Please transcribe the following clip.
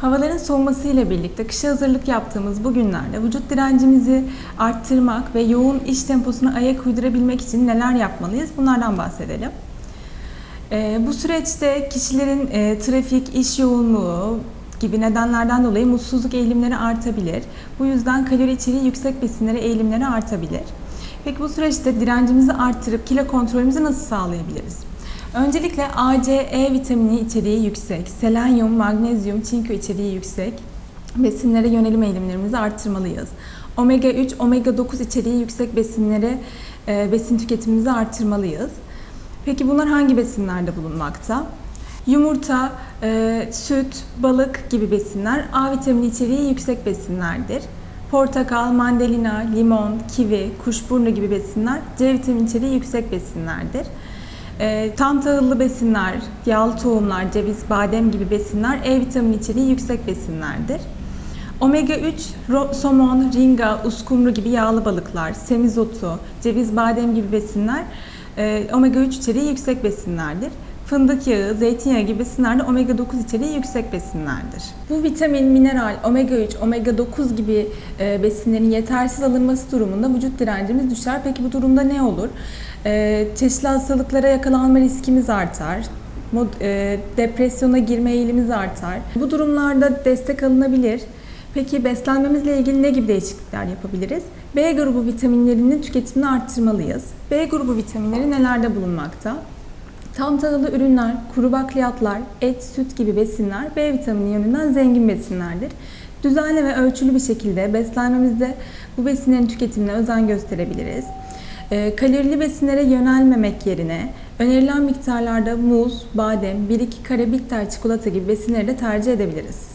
Havaların soğuması ile birlikte kışa hazırlık yaptığımız bu günlerde vücut direncimizi arttırmak ve yoğun iş temposuna ayak uydurabilmek için neler yapmalıyız? Bunlardan bahsedelim. Ee, bu süreçte kişilerin e, trafik, iş yoğunluğu gibi nedenlerden dolayı mutsuzluk eğilimleri artabilir. Bu yüzden kalori içeriği yüksek besinlere eğilimleri artabilir. Peki bu süreçte direncimizi arttırıp kilo kontrolümüzü nasıl sağlayabiliriz? Öncelikle A, C, E vitamini içeriği yüksek, selenyum, magnezyum, çinko içeriği yüksek besinlere yönelim eğilimlerimizi arttırmalıyız. Omega 3, omega 9 içeriği yüksek besinlere e, besin tüketimimizi arttırmalıyız. Peki bunlar hangi besinlerde bulunmakta? Yumurta, e, süt, balık gibi besinler A vitamini içeriği yüksek besinlerdir. Portakal, mandalina, limon, kivi, kuşburnu gibi besinler C vitamini içeriği yüksek besinlerdir. E, tam tahıllı besinler, yağlı tohumlar, ceviz, badem gibi besinler E vitamini içeriği yüksek besinlerdir. Omega 3, ro- somon, ringa, uskumru gibi yağlı balıklar, semizotu, ceviz, badem gibi besinler e, omega 3 içeriği yüksek besinlerdir. Fındık yağı, zeytinyağı gibi besinlerde omega 9 içeriği yüksek besinlerdir. Bu vitamin, mineral, omega 3, omega 9 gibi e, besinlerin yetersiz alınması durumunda vücut direncimiz düşer. Peki bu durumda ne olur? E, çeşitli hastalıklara yakalanma riskimiz artar. E, depresyona girme eğilimimiz artar. Bu durumlarda destek alınabilir. Peki beslenmemizle ilgili ne gibi değişiklikler yapabiliriz? B grubu vitaminlerinin tüketimini arttırmalıyız. B grubu vitaminleri nelerde bulunmakta? Tam tahıllı ürünler, kuru bakliyatlar, et, süt gibi besinler B vitamini yönünden zengin besinlerdir. Düzenli ve ölçülü bir şekilde beslenmemizde bu besinlerin tüketimine özen gösterebiliriz. Ee, kalorili besinlere yönelmemek yerine önerilen miktarlarda muz, badem, 1-2 kare bitter çikolata gibi besinleri de tercih edebiliriz.